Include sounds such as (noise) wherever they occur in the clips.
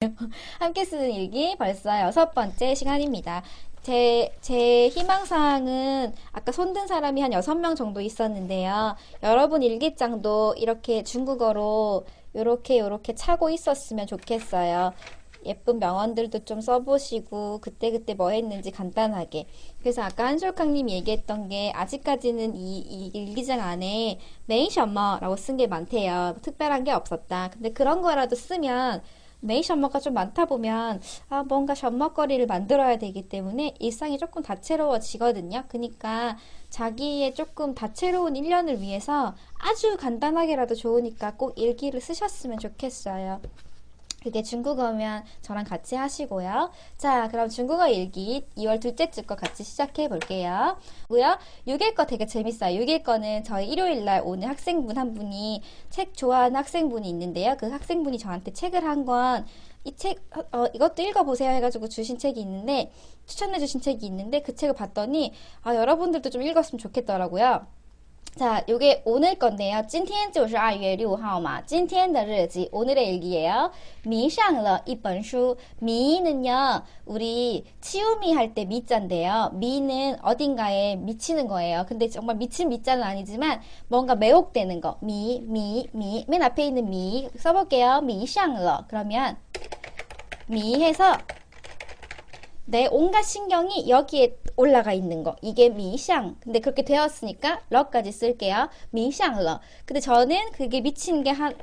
(laughs) 함께 쓰는 일기 벌써 여섯 번째 시간입니다. 제, 제 희망사항은 아까 손든 사람이 한 여섯 명 정도 있었는데요. 여러분 일기장도 이렇게 중국어로 요렇게 요렇게 차고 있었으면 좋겠어요. 예쁜 명언들도 좀 써보시고 그때그때 뭐 했는지 간단하게. 그래서 아까 한솔캉님이 얘기했던 게 아직까지는 이, 이 일기장 안에 메이셔머라고 쓴 게 많대요. 특별한 게 없었다. 근데 그런 거라도 쓰면 메이 셔머가 좀 많다 보면 아 뭔가 셔머거리를 만들어야 되기 때문에 일상이 조금 다채로워지거든요. 그러니까 자기의 조금 다채로운 1년을 위해서 아주 간단하게라도 좋으니까 꼭 일기를 쓰셨으면 좋겠어요. 그게 중국어면 저랑 같이 하시고요. 자, 그럼 중국어 일기 2월 둘째 주 거 같이 시작해 볼게요. 뭐요? 6일 거 되게 재밌어요. 6일 거는 저희 일요일 날 오늘 학생분 한 분이 책 좋아하는 학생분이 있는데요. 그 학생분이 저한테 책을 한 권 이 책, 어, 이것도 읽어보세요 해가지고 주신 책이 있는데, 추천해주신 책이 있는데, 그 책을 봤더니, 아, 여러분들도 좀 읽었으면 좋겠더라고요. 자, 요게 오늘 건데요. 今天就是2月6号嘛.今天的日记 오늘의 일기예요. 迷上了一本书. 미는요. 우리 치우미 할 때 미자인데요. 미는 어딘가에 미치는 거예요. 근데 정말 미친 미자는 아니지만 뭔가 매혹되는 거. 미, 미, 미. 맨 앞에 있는 미 써볼게요. 迷上了. 그러면 미 해서 내 온갖 신경이 여기에 올라가 있는 거. 이게 미샹. 근데 그렇게 되었으니까 러까지 쓸게요. 미샹러. 근데 저는 그게 미친 게 한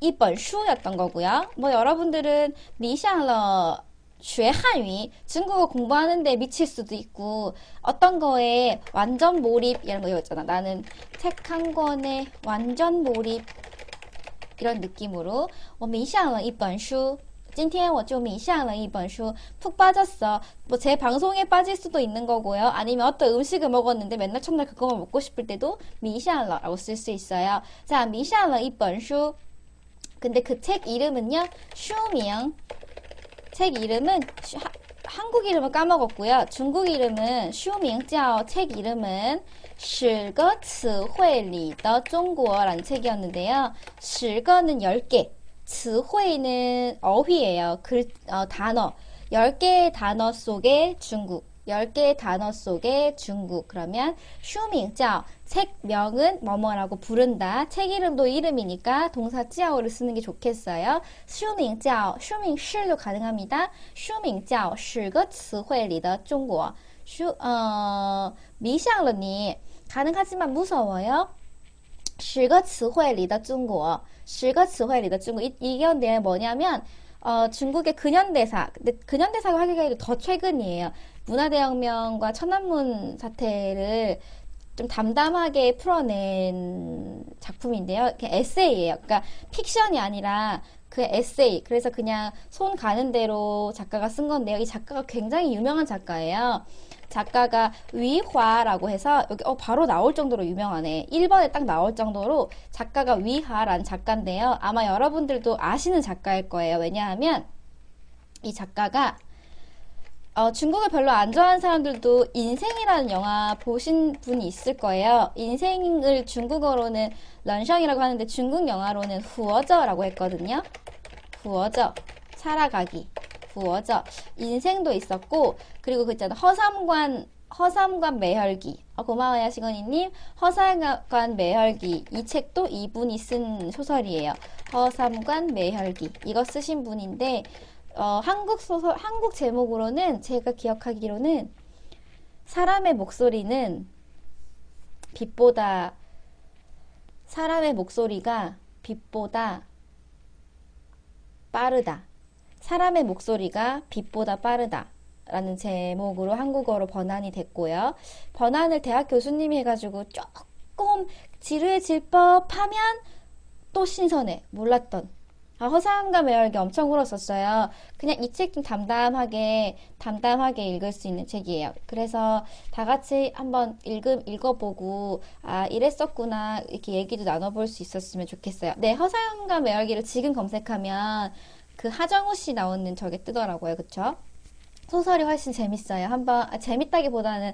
이번 슈였던 거고요. 뭐 여러분들은 미샹러 学汉语 중국어 공부하는데 미칠 수도 있고 어떤 거에 완전 몰입 이런 거 있잖아. 나는 책 한 권에 완전 몰입 이런 느낌으로 我迷上了一本书 今天我就迷上了一本书푹 빠졌어. 뭐 제 방송에 빠질 수도 있는 거고요. 아니면 어떤 음식을 먹었는데 맨날 첫날 그거만 먹고 싶을 때도 미샹러라고 쓸 수 있어요. 자, 미샹러一本书. 근데 그 책 이름은요. 슈밍. 책 이름은 슈, 하, 한국 이름은 까먹었고요. 중국 이름은 슈밍叫 책 이름은 十个词汇里的中国라는 책이었는데요. 十个는 10개. 词汇는 어휘예요. 글, 어, 단어. 10개의 단어 속에 중국. 10개의 단어 속에 중국. 그러면 슈밍叫 책명은 뭐뭐라고 부른다. 책 이름도 이름이니까 동사 찌아오를 쓰는 게 좋겠어요. 슈밍叫 슈밍시도 가능합니다. 슈밍叫 10个词汇里的中国. 슈, 어, 미샹러니 가능하지만 무서워요. 10个词汇里的中国. 10个词汇里的中国. 이, 이게 뭐냐면 어, 중국의 근현대사. 근데 근현대사가 하기가 더 최근이에요. 문화대혁명과 천안문 사태를 좀 담담하게 풀어낸 작품인데요. 에세이예요. 그러니까 픽션이 아니라 그 에세이. 그래서 그냥 손 가는 대로 작가가 쓴 건데요. 이 작가가 굉장히 유명한 작가예요. 작가가 위화라고 해서 여기 어 바로 나올 정도로 유명하네. 1번에 딱 나올 정도로 작가가 위화라는 작가인데요. 아마 여러분들도 아시는 작가일 거예요. 왜냐하면 이 작가가 어, 중국을 별로 안 좋아하는 사람들도 인생이라는 영화 보신 분이 있을 거예요. 인생을 중국어로는 런샹이라고 하는데 중국 영화로는 후어저라고 했거든요. 후어저 살아가기. 부어져 인생도 있었고 그리고 그 있잖아 허삼관 허삼관 매혈기 어, 고마워요 시건이님 허삼관 매혈기 이 책도 이분이 쓴 소설이에요 허삼관 매혈기 이거 쓰신 분인데 어, 한국 소설 한국 제목으로는 제가 기억하기로는 사람의 목소리는 빛보다 사람의 목소리가 빛보다 빠르다. 사람의 목소리가 빛보다 빠르다. 라는 제목으로 한국어로 번안이 됐고요. 번안을 대학 교수님이 해가지고 조금 지루해질 법 하면 또 신선해. 몰랐던. 아, 허상과 매열기 엄청 울었었어요. 그냥 이 책 좀 담담하게, 담담하게 읽을 수 있는 책이에요. 그래서 다 같이 한번 읽음, 읽어보고, 아, 이랬었구나, 이렇게 얘기도 나눠볼 수 있었으면 좋겠어요. 네, 허상과 매열기를 지금 검색하면 그 하정우 씨 나오는 저게 뜨더라고요. 그쵸? 소설이 훨씬 재밌어요. 한번, 아, 재밌다기보다는,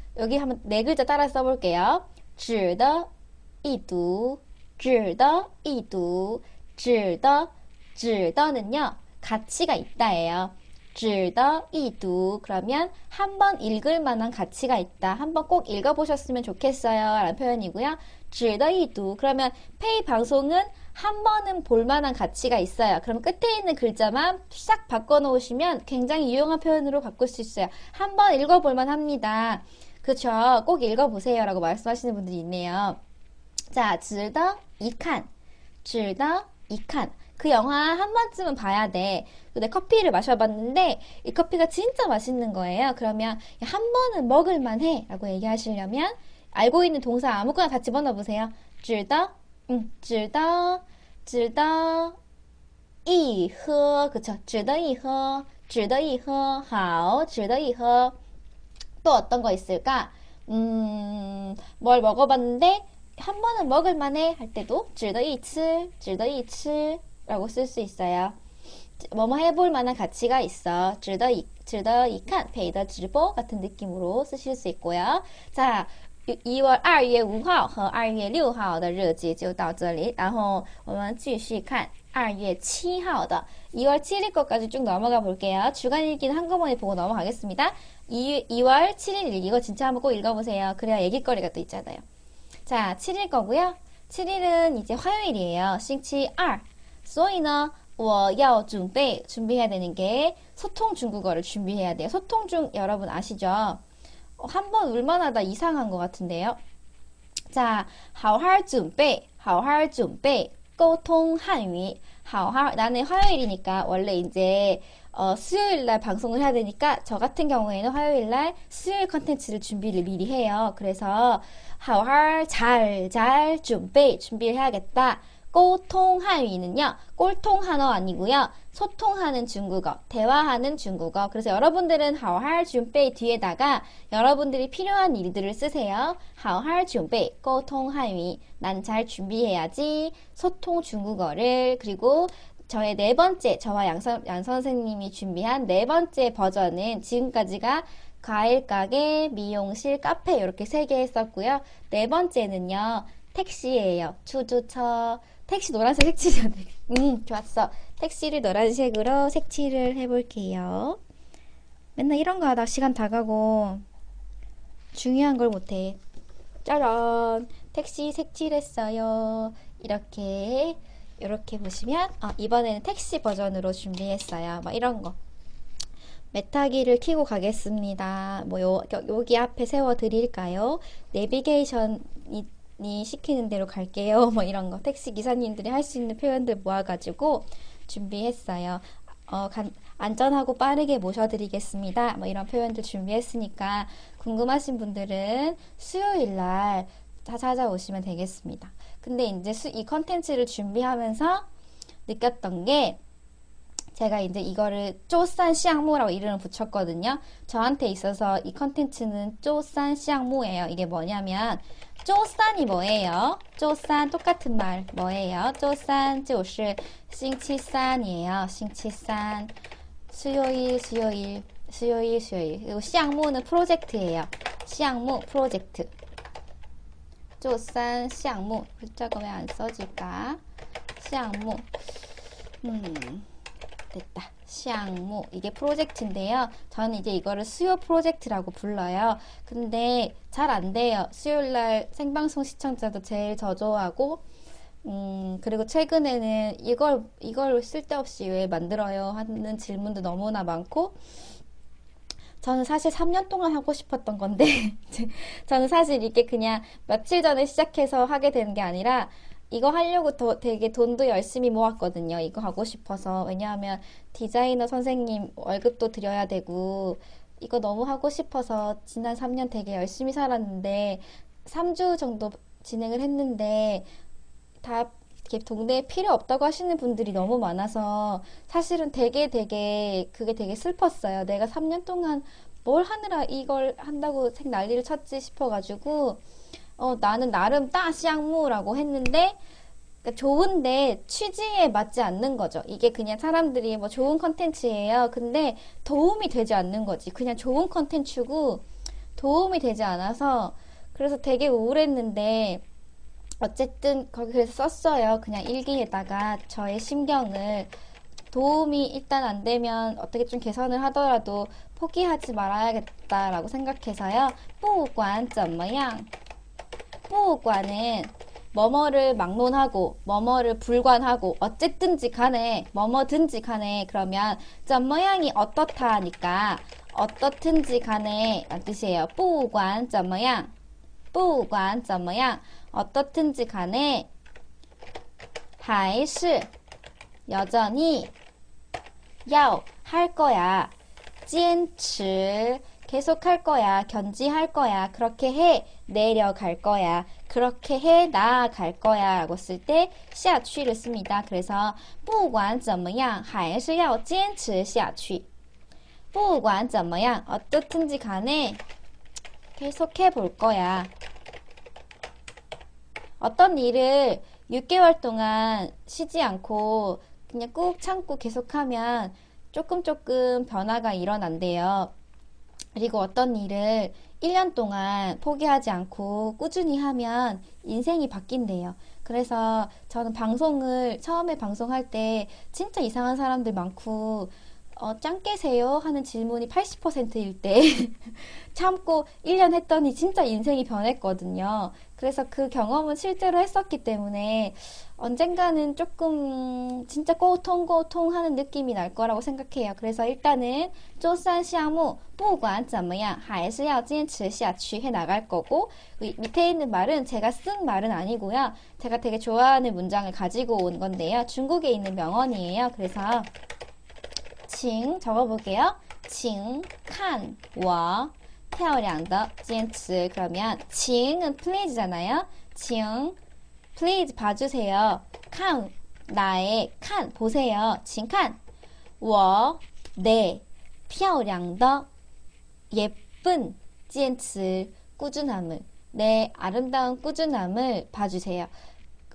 여기 한번 네 글자 따라 써볼게요. 值得一读,值得一读,值得,值得는요 가치가 있다예요. 值得一读 그러면 한 번 읽을 만한 가치가 있다. 한 번 꼭 읽어보셨으면 좋겠어요. 라는 표현이고요. 值得一读 그러면 페이 방송은 한 번은 볼만한 가치가 있어요. 그럼 끝에 있는 글자만 싹 바꿔놓으시면 굉장히 유용한 표현으로 바꿀 수 있어요. 한 번 읽어볼만 합니다. 그렇죠. 꼭 읽어보세요. 라고 말씀하시는 분들이 있네요. 자, 즐더 이칸. 즐더 이칸. 그 영화 한 번쯤은 봐야 돼. 근데 커피를 마셔봤는데 이 커피가 진짜 맛있는 거예요. 그러면 한 번은 먹을만 해. 라고 얘기하시려면 알고 있는 동사 아무거나 다 집어넣어 보세요. 즐더, 음, 즐더, 즐더, 이허 그쵸. 즐더 이허 즐더 이허 好, 즐더 이허 또 어떤 거 있을까? 음, 뭘 먹어봤는데 한 번은 먹을만해 할 때도 즐더 이츠, 즐더 이츠 라고 쓸 수 있어요. 뭐뭐 해볼 만한 가치가 있어. 즐더 즐더 이칸, 페이더 질보 같은 느낌으로 쓰실 수 있고요. 자, 一月二月五号和二月六号的日记就到这里，然后我们继续看二月七号的 2월 7일 것까지 쭉 넘어가 볼게요. 주간 일기는 한꺼번에 보고 넘어가겠습니다. 2, 2월 7일 일기 이거 진짜 한번 꼭 읽어보세요. 그래야 얘기거리가 또 있잖아요. 자, 7일 거고요. 7일은 이제 화요일이에요. 싱치 2. 所以呢我要准备 준비해야 되는 게 소통 중국어를 준비해야 돼요. 소통 중 여러분 아시죠? 한번 울만하다 이상한 것 같은데요. 자, 好好准备,好好准备,沟通汉语.好好 나는 화요일이니까 원래 이제 어, 수요일 날 방송을 해야 되니까 저 같은 경우에는 화요일 날 수요일 컨텐츠를 준비를 미리 해요. 그래서 好好잘 잘 준비 준비를 해야겠다. 꼬통한위는요, 꼴통 한어 아니고요, 소통하는 중국어, 대화하는 중국어. 그래서 여러분들은 하오할 준비 뒤에다가 여러분들이 필요한 일들을 쓰세요. 하오할 준비, 꼬통한위. 난 잘 준비해야지. 소통 중국어를. 그리고 저의 네 번째, 저와 양, 선, 양 선생님이 준비한 네 번째 버전은 지금까지가 과일 가게, 미용실, 카페 이렇게 세 개 했었고요. 네 번째는요. 택시예요. 추주처, 택시 노란색 색칠해야 돼. 음, 좋았어. 택시를 노란색으로 색칠을 해볼게요. 맨날 이런 거 하다 시간 다 가고 중요한 걸 못해. 짜란! 택시 색칠했어요. 이렇게 이렇게 보시면 아, 이번에는 택시 버전으로 준비했어요. 막 이런 거. 메타기를 키고 가겠습니다. 뭐 요, 여기 앞에 세워 드릴까요? 내비게이션이 니 시키는 대로 갈게요. (laughs) 뭐 이런 거 택시 기사님들이 할 수 있는 표현들 모아가지고 준비했어요. 어, 간, 안전하고 빠르게 모셔드리겠습니다. 뭐 이런 표현들 준비했으니까 궁금하신 분들은 수요일 날 찾아오시면 되겠습니다. 근데 이제 수, 이 컨텐츠를 준비하면서 느꼈던 게 제가 이제 이거를 쪼싼 시향모라고 이름을 붙였거든요. 저한테 있어서 이 컨텐츠는 쪼싼 시향모예요. 이게 뭐냐면 쪼싼이 뭐예요? 쪼싼 똑같은 말 뭐예요? 쪼싼 쪼시 싱치싼이에요. 싱치싼 수요일 수요일 수요일 수요일 그리고 시향모는 프로젝트예요. 시향모 프로젝트 쪼싼 시향모 글자가 왜 안 써질까? 시향모 음 됐다. 시앙무 이게 프로젝트인데요. 저는 이제 이거를 수요 프로젝트라고 불러요. 근데 잘 안 돼요. 수요일 날 생방송 시청자도 제일 저조하고 음, 그리고 최근에는 이걸, 이걸 쓸데없이 왜 만들어요? 하는 질문도 너무나 많고, 저는 사실 3년 동안 하고 싶었던 건데, (laughs) 저는 사실 이게 그냥 며칠 전에 시작해서 하게 되는 게 아니라, 이거 하려고 더 되게 돈도 열심히 모았거든요. 이거 하고 싶어서. 왜냐하면 디자이너 선생님 월급도 드려야 되고, 이거 너무 하고 싶어서 지난 3년 되게 열심히 살았는데, 3주 정도 진행을 했는데, 다 동네에 필요 없다고 하시는 분들이 너무 많아서 사실은 되게 되게 그게 되게 슬펐어요. 내가 3년 동안 뭘 하느라 이걸 한다고 생 난리를 쳤지 싶어가지고 어, 나는 나름 따시앙무라고 했는데 그러니까 좋은데 취지에 맞지 않는 거죠. 이게 그냥 사람들이 뭐 좋은 컨텐츠예요. 근데 도움이 되지 않는 거지. 그냥 좋은 컨텐츠고 도움이 되지 않아서 그래서 되게 우울했는데 어쨌든 거기서 썼어요. 그냥 일기에다가 저의 심경을 도움이 일단 안 되면 어떻게 좀 개선을 하더라도 포기하지 말아야겠다라고 생각해서요. 뿌관점 모양. 뭐, 样不管은 뭐뭐를 막론하고 뭐뭐를 불관하고 어쨌든지 간에 뭐뭐든지 간에 그러면 점 모양이 어떻다 하니까 어떻든지 간에 뜻이에요. 不管怎么样不管怎么样 어떻든지 간에 还是 여전히 要할 거야. 坚持 계속 할 거야. 견지할 거야. 그렇게 해. 내려갈 거야. 그렇게 해. 나아갈 거야. 라고 쓸 때, 下去를 씁니다. 그래서, 不管怎么样,还是要坚持下去.不管怎么样, 어떻든지 간에 계속 해볼 거야. 어떤 일을 6개월 동안 쉬지 않고 그냥 꾹 참고 계속하면 조금 조금 변화가 일어난대요. 그리고 어떤 일을 1년 동안 포기하지 않고 꾸준히 하면 인생이 바뀐대요. 그래서 저는 방송을 처음에 방송할 때 진짜 이상한 사람들 많고 어, 짱 깨세요? 하는 질문이 80%일 때 (laughs) 참고 1년 했더니 진짜 인생이 변했거든요. 그래서 그 경험은 실제로 했었기 때문에 언젠가는 조금 진짜 꼬통꼬통 하는 느낌이 날 거라고 생각해요. 그래서 일단은 周三项目不管怎么样还是要坚持下去해 나갈 거고 밑에 있는 말은 제가 쓴 말은 아니고요. 제가 되게 좋아하는 문장을 가지고 온 건데요. 중국에 있는 명언이에요. 그래서 请 적어볼게요. 请看我漂亮的坚持 그러면 请은 please잖아요. 请 please 봐주세요. 看 나의 看 보세요. 请看我내 漂亮的 예쁜 坚持 꾸준함을 내 아름다운 꾸준함을 봐주세요.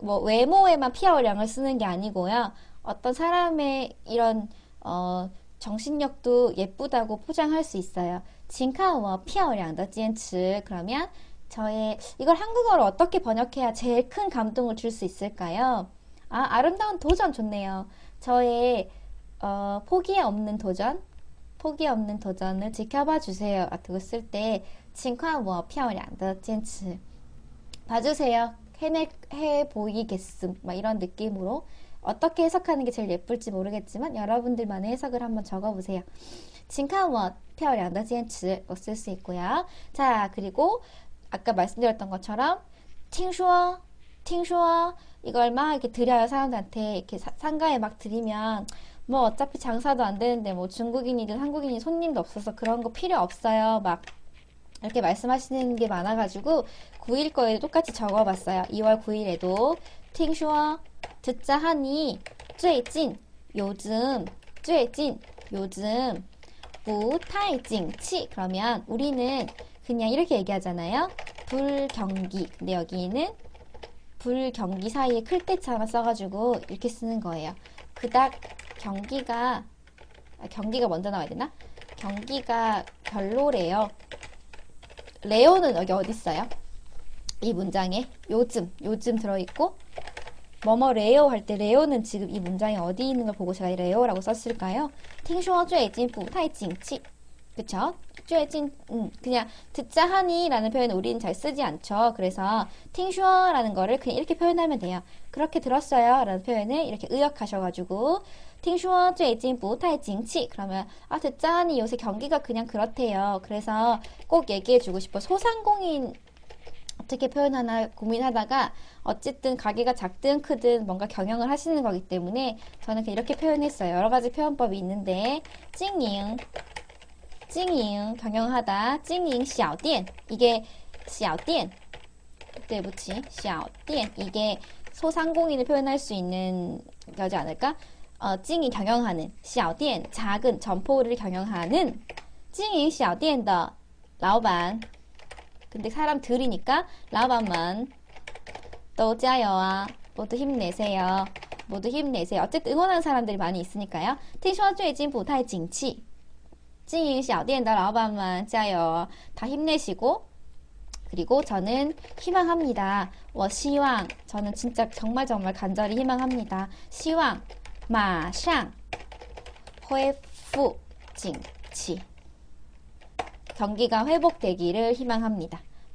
뭐 외모에만 피어량을 쓰는 게 아니고요. 어떤 사람의 이런 어, 정신력도 예쁘다고 포장할 수 있어요. 진카워 피어량더 젠츠 그러면 저의 이걸 한국어로 어떻게 번역해야 제일 큰 감동을 줄 수 있을까요? 아, 아름다운 도전 좋네요. 저의 어, 포기 없는 도전, 포기 없는 도전을 지켜봐 주세요. 같은 쓸 때, 칭화워 피어량더 젠츠 봐주세요. 해내 해 보이겠음 막 이런 느낌으로 어떻게 해석하는 게 제일 예쁠지 모르겠지만 여러분들만의 해석을 한번 적어보세요. 진카원, 표현, 더지엔츠 쓸수 있고요. 자, 그리고 아까 말씀드렸던 것처럼 팅슈어, 팅슈어 이걸 막 이렇게 드려요. 사람들한테 이렇게 사, 상가에 막 드리면 뭐 어차피 장사도 안 되는데 뭐 중국인이든 한국인이 손님도 없어서 그런 거 필요 없어요. 막 이렇게 말씀하시는 게 많아가지고 9일 거에도 똑같이 적어봤어요. 2월 9일에도 听说 듣자 하니 最近 요즘 最近 요즘 不太景气 그러면 우리는 그냥 이렇게 얘기하잖아요. 불경기. 근데 여기는 불경기 사이에 클때차만 써가지고 이렇게 쓰는 거예요. 그닥 경기가 아, 경기가 먼저 나와야 되나? 경기가 별로래요. 레오는 여기 어디 있어요? 이 문장에 요즘 요즘 들어있고 뭐뭐 레오 할 때 레오는 지금 이 문장에 어디 있는 걸 보고 제가 레오라고 썼을까요? 听说最近不太景气 그쵸? 最近 음, 그냥 듣자 하니 라는 표현은 우리는 잘 쓰지 않죠. 그래서 听说라는 거를 그냥 이렇게 표현하면 돼요. 그렇게 들었어요 라는 표현을 이렇게 의역하셔가지고 听说最近不太景气 그러면 아 듣자 하니 요새 경기가 그냥 그렇대요. 그래서 꼭 얘기해주고 싶어. 소상공인 어떻게 표현하나 고민하다가 어쨌든 가게가 작든 크든 뭔가 경영을 하시는 거기 때문에 저는 이렇게 표현했어요. 여러 가지 표현법이 있는데 찡잉 찡잉 경영하다 찡잉 小店 이게 小店对不起 小店 이게 소상공인을 표현할 수 있는 거지 않을까? 어, 찡이 경영하는 小店 작은 점포를 경영하는 经营小店的老板 근데 사람들이니까 老板们都加油啊 모두 힘내세요 모두 힘내세요 어쨌든 응원하는 사람들이 많이 있으니까요 听说最近不太景气经营小店的老板们加油다 힘내시고 그리고 저는 희망합니다. 我希望 저는 진짜 정말 정말 간절히 희망합니다. 希望马上恢复景气 경기가 회복되기를 희망합니다.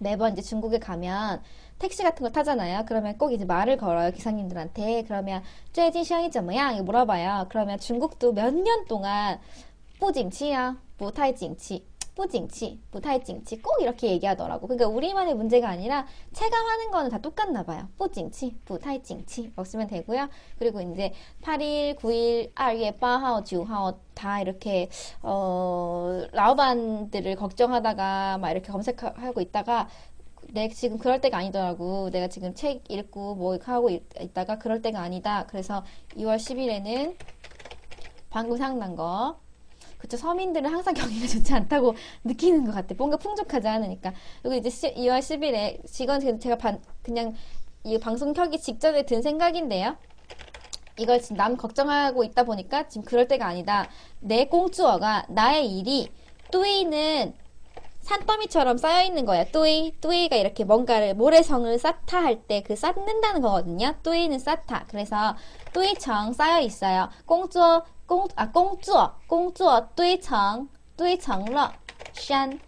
매번 이제 중국에 가면 택시 같은 걸 타잖아요. 그러면 꼭 이제 말을 걸어요. 기사님들한테. 그러면 쯔진 시향이죠 뭐야? 이거 물어봐요. 그러면 중국도 몇 년 동안 뿌짐치야, 무타이징치 不景气, 不太景气꼭 이렇게 얘기하더라고. 그러니까 우리만의 문제가 아니라 체감하는 거는 다 똑같나 봐요. 不景气,不太景气 없으면 되고요. 그리고 이제 8일, 9일, 2월 8号, 9号다 이렇게 어 라오반들을 걱정하다가 막 이렇게 검색하고 있다가 내 지금 그럴 때가 아니더라고. 내가 지금 책 읽고 뭐 하고 있, 다가 그럴 때가 아니다. 그래서 2월 10일에는 방금 생각난 거. 그쵸. 서민들은 항상 경기가 (laughs) 좋지 않다고 느끼는 것 같아. 뭔가 풍족하지 않으니까. 그리고 이제 2월 10일에 직원 제가 반, 그냥 이 방송 켜기 직전에 든 생각인데요. 이걸 지금 남 걱정하고 있다 보니까 지금 그럴 때가 아니다. 내 꽁주어가 나의 일이 뚜이는 산더미처럼 쌓여 있는 거예요. 뚜이, 뚜이가 이렇게 뭔가를 모래성을 쌓다 할 때 그 쌓는다는 거거든요. 뚜이는 쌓다. 그래서 뚜이청 쌓여 있어요. 꽁주어, 꽁, 아, 꽁주어, 꽁주어, 뚜이청, 뚜이청러, 산.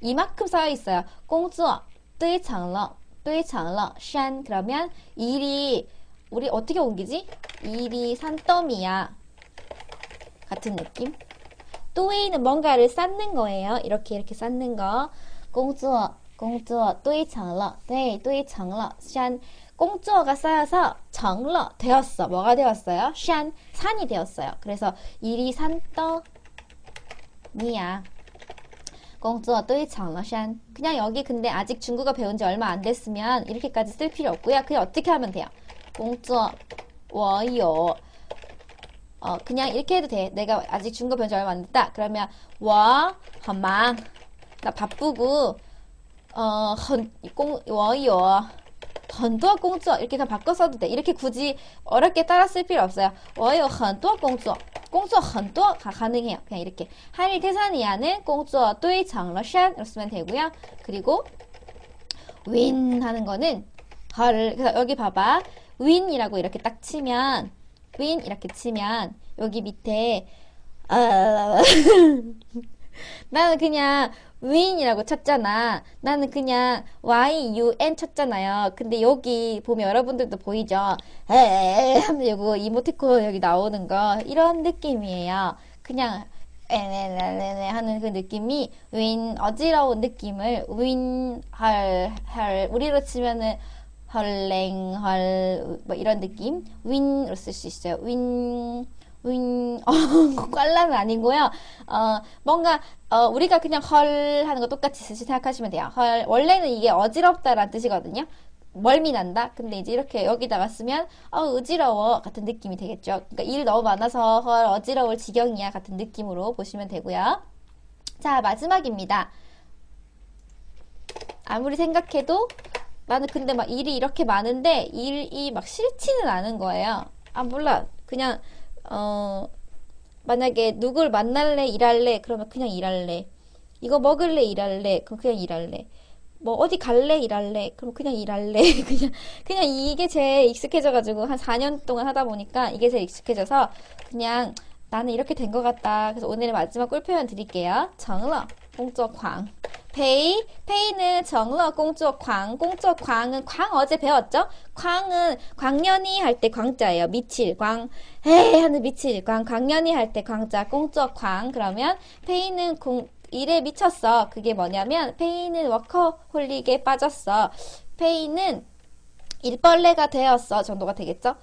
이만큼 쌓여 있어요. 꽁주어, 뚜이청러, 뚜이청러, 산. 그러면 일이, 우리 어떻게 옮기지? 일이 산더미야. 같은 느낌? 또이는 뭔가를 쌓는 거예요. 이렇게 이렇게 쌓는 거. 工作工作堆成了对堆成了산 공짜가 쌓여서 정러 되었어. 뭐가 되었어요? 샨 산이 되었어요. 그래서 일이 산떠 미야. 공짜 또이 정러샨 그냥 여기 근데 아직 중국어 배운 지 얼마 안 됐으면 이렇게까지 쓸 필요 없고요. 그냥 어떻게 하면 돼요? 공짜 워요. 어, 그냥 이렇게 해도 돼. 내가 아직 중국어 배운 지 얼마 안 됐다. 그러면 워 험망 나 바쁘고 어, 헌, 공, 워요. 很多工作 이렇게 다 바꿔 써도 돼. 이렇게 굳이 어렵게 따라 쓸 필요 없어요. 我有很多工作工作很多 가능해요. 그냥 이렇게 한일 태산이야는 工作堆成了山 이렇게 쓰면 되고요. 그리고 win 하는 거는 헐 그래서 여기 봐봐. win이라고 이렇게 딱 치면 win 이렇게 치면 여기 밑에 아, (laughs) 나는 그냥 win이라고 쳤잖아. 나는 그냥 y-u-n 쳤잖아요. 근데 여기 보면 여러분들도 보이죠? 에에 하면 요거 이모티콘 여기 나오는 거 이런 느낌이에요. 그냥 에네네네 하는 그 느낌이 win 어지러운 느낌을 할, 우리로 치면은 헐랭 헐 뭐 이런 느낌 윈으로 쓸 수 있어요. 윈 윈, (laughs) 어, 꽐라는 아니고요. 어, 뭔가, 어, 우리가 그냥 헐 하는 거 똑같이 생각하시면 돼요. 헐, 원래는 이게 어지럽다라는 뜻이거든요. 멀미 난다? 근데 이제 이렇게 여기다가 쓰면, 어, 어지러워. 같은 느낌이 되겠죠. 그러니까 일 너무 많아서 헐, 어지러울 지경이야. 같은 느낌으로 보시면 되고요. 자, 마지막입니다. 아무리 생각해도 나는 근데 막 일이 이렇게 많은데 일이 막 싫지는 않은 거예요. 아, 몰라. 그냥, 어, 만약에 누굴 만날래, 일할래, 그러면 그냥 일할래. 이거 먹을래, 일할래, 그럼 그냥 일할래. 뭐 어디 갈래, 일할래, 그럼 그냥 일할래. (laughs) 그냥, 그냥 이게 제일 익숙해져 가지고 한 4년 동안 하다 보니까 이게 제일 익숙해져서 그냥 나는 이렇게 된 것 같다. 그래서 오늘의 마지막 꿀 표현 드릴게요. 정러, 공적 광. 페이, 페이는 정러 공조 광, 공조 광은 광 어제 배웠죠? 광은 광년이 할 때 광자예요. 미칠 광, 에이 하는 미칠 광, 광년이 할 때 광자, 공조 광. 그러면 페이는 공, 일에 미쳤어. 그게 뭐냐면 페이는 워커홀릭에 빠졌어. 페이는 일벌레가 되었어. 정도가 되겠죠?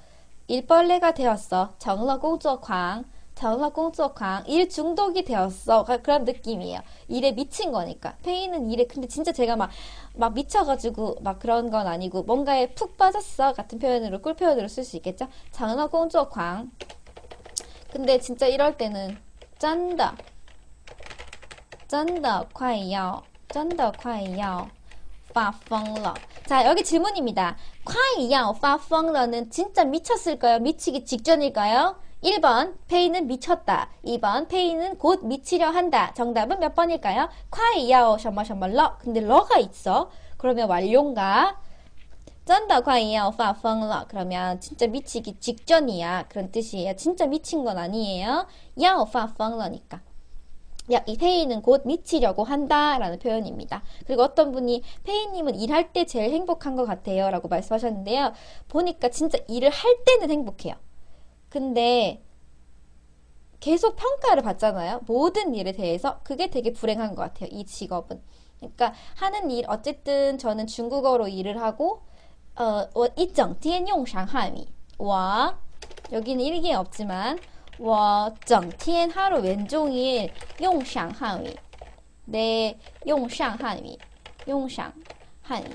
일벌레가 되었어. 정러 공조 광. 정러 공조광 일 중독이 되었어 그런 느낌이에요 일에 미친 거니까 페이는 일에 근데 진짜 제가 막 막 미쳐가지고 막 그런 건 아니고 뭔가에 푹 빠졌어 같은 표현으로 꿀 표현으로 쓸 수 있겠죠 정러 공조광 근데 진짜 이럴 때는 짠다 짠다 快要真的 快要 发疯了 자 여기 질문입니다 快要 发疯了는 진짜 미쳤을까요 미치기 직전일까요 1번 페이는 미쳤다. 2번 페이는 곧 미치려 한다. 정답은 몇 번일까요? 콰이 야오 셔머 셔머 러. 근데 러가 있어. 그러면 완료인가? 쩐다 콰이 야오 파펑 러. 그러면 진짜 미치기 직전이야. 그런 뜻이에요. 진짜 미친 건 아니에요. 야오 파펑 러니까. 야, 이 페이는 곧 미치려고 한다 라는 표현입니다. 그리고 어떤 분이 페이님은 일할 때 제일 행복한 것 같아요 라고 말씀하셨는데요. 보니까 진짜 일을 할 때는 행복해요. 근데 계속 평가를 받잖아요. 모든 일에 대해서. 그게 되게 불행한 것 같아요. 이 직업은. 그러니까 하는 일, 어쨌든 저는 중국어로 일을 하고, 어, 我一整天用上汉语.와, 여기는 일기에 없지만, 我整天 하루 왼종일 用上汉语. 네, 用上汉语.用上汉语.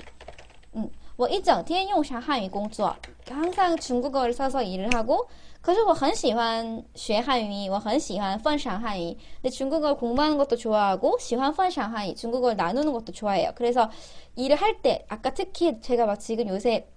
음, 我一整天用上汉语工作. 항상 중국어를 써서 일을 하고, 可是我很喜欢学汉语，我很喜欢分享汉语. 근데 중국어 공부하는 것도 좋아하고, 喜欢分享汉语, 중국어를 나누는 것도 좋아해요. 그래서 일을 할 때, 아까 특히 제가 막 지금 요새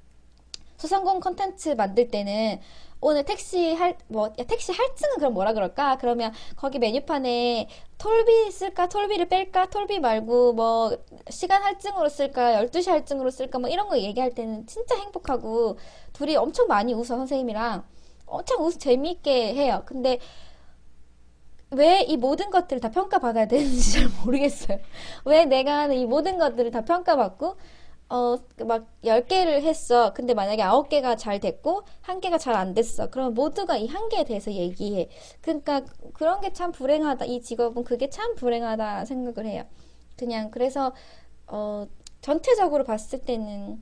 소상공 컨텐츠 만들 때는 오늘 택시 할, 뭐, 택시 할증은 그럼 뭐라 그럴까? 그러면 거기 메뉴판에 톨비 쓸까? 톨비를 뺄까? 톨비 말고 뭐, 시간 할증으로 쓸까? 12시 할증으로 쓸까? 뭐 이런 거 얘기할 때는 진짜 행복하고, 둘이 엄청 많이 웃어, 선생님이랑. 엄청 웃어 재미있게 해요. 근데 왜 이 모든 것들을 다 평가받아야 되는지 잘 모르겠어요. (laughs) 왜 내가 이 모든 것들을 다 평가받고 어, 막 10개를 했어. 근데 만약에 9개가 잘 됐고, 1개가 잘 안 됐어. 그러면 모두가 이한 개에 대해서 얘기해. 그러니까 그런 게 참 불행하다. 이 직업은 그게 참 불행하다 생각을 해요. 그냥, 그래서, 어, 전체적으로 봤을 때는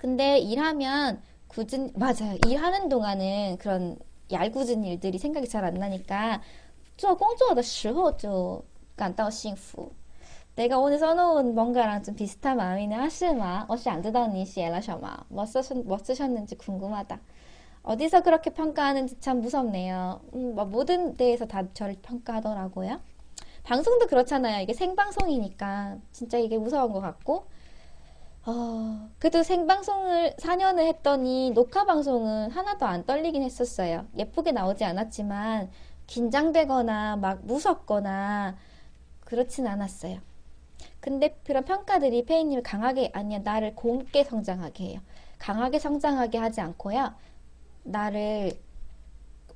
근데 일하면 굳은 맞아요. 일하는 동안은 그런 얄궂은 일들이 생각이 잘 안 나니까 做工作的时候就感到幸福. 내가 오늘 써놓은 뭔가랑 좀 비슷한 마음이네. 하시마. 어시 안 듣다니 시엘라셔마. 뭐, 쓰셨, 뭐 쓰셨는지 궁금하다. 어디서 그렇게 평가하는지 참 무섭네요. 음, 뭐 모든 데에서 다 저를 평가하더라고요. 방송도 그렇잖아요. 이게 생방송이니까 진짜 이게 무서운 것 같고 어, 그래도 생방송을 4년을 했더니 녹화 방송은 하나도 안 떨리긴 했었어요. 예쁘게 나오지 않았지만 긴장되거나 막 무섭거나 그렇진 않았어요. 근데 그런 평가들이 페이님을 강하게 아니야 나를 곰게 성장하게 해요. 강하게 성장하게 하지 않고요. 나를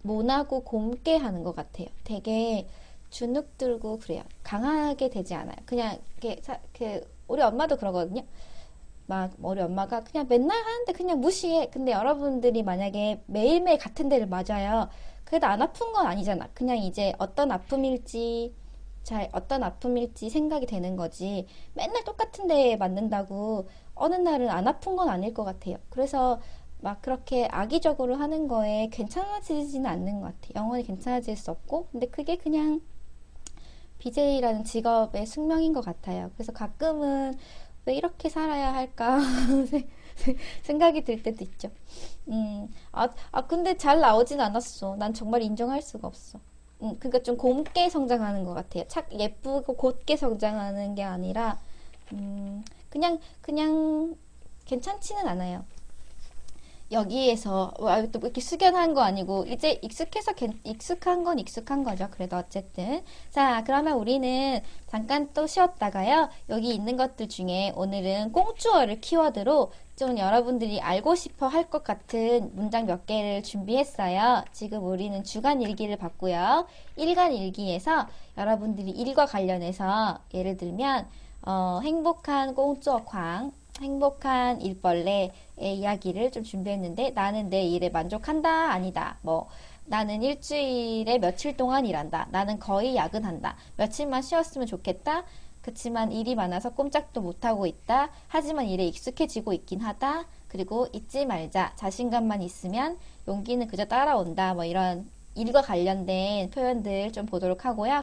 모나고 곰게 하는 것 같아요. 되게 주눅 들고 그래요. 강하게 되지 않아요. 그냥 이렇게 사, 그 우리 엄마도 그러거든요. 막 우리 엄마가 그냥 맨날 하는데 그냥 무시해. 근데 여러분들이 만약에 매일매일 같은 데를 맞아요. 그래도 안 아픈 건 아니잖아. 그냥 이제 어떤 아픔일지 잘 어떤 아픔일지 생각이 되는 거지. 맨날 똑같은 데에 맞는다고 어느 날은 안 아픈 건 아닐 것 같아요. 그래서 막 그렇게 악의적으로 하는 거에 괜찮아지지는 않는 것 같아요. 영원히 괜찮아질 수 없고. 근데 그게 그냥 BJ라는 직업의 숙명인 것 같아요. 그래서 가끔은 왜 이렇게 살아야 할까 (laughs) 생각이 들 때도 있죠. 음, 아, 아 근데 잘 나오진 않았어. 난 정말 인정할 수가 없어. 음, 그러니까 좀 곱게 성장하는 것 같아요. 착 예쁘고 곧게 성장하는 게 아니라 음, 그냥, 그냥 괜찮지는 않아요. 여기에서 와, 또 이렇게 숙연한 거 아니고 이제 익숙해서 괜- 익숙한 건 익숙한 거죠. 그래도 어쨌든 자 그러면 우리는 잠깐 또 쉬었다가요. 여기 있는 것들 중에 오늘은 꽁주어를 키워드로 좀 여러분들이 알고 싶어 할 것 같은 문장 몇 개를 준비했어요. 지금 우리는 주간 일기를 봤고요. 일간 일기에서 여러분들이 일과 관련해서 예를 들면 어, 행복한 꽁주어 광 행복한 일벌레의 이야기를 좀 준비했는데 나는 내 일에 만족한다 아니다. 뭐 나는 일주일에 며칠 동안 일한다. 나는 거의 야근한다. 며칠만 쉬었으면 좋겠다. 그치만 일이 많아서 꼼짝도 못하고 있다. 하지만 일에 익숙해지고 있긴 하다. 그리고 잊지 말자. 자신감만 있으면 용기는 그저 따라온다. 뭐 이런 일과 관련된 표현들 좀 보도록 하고요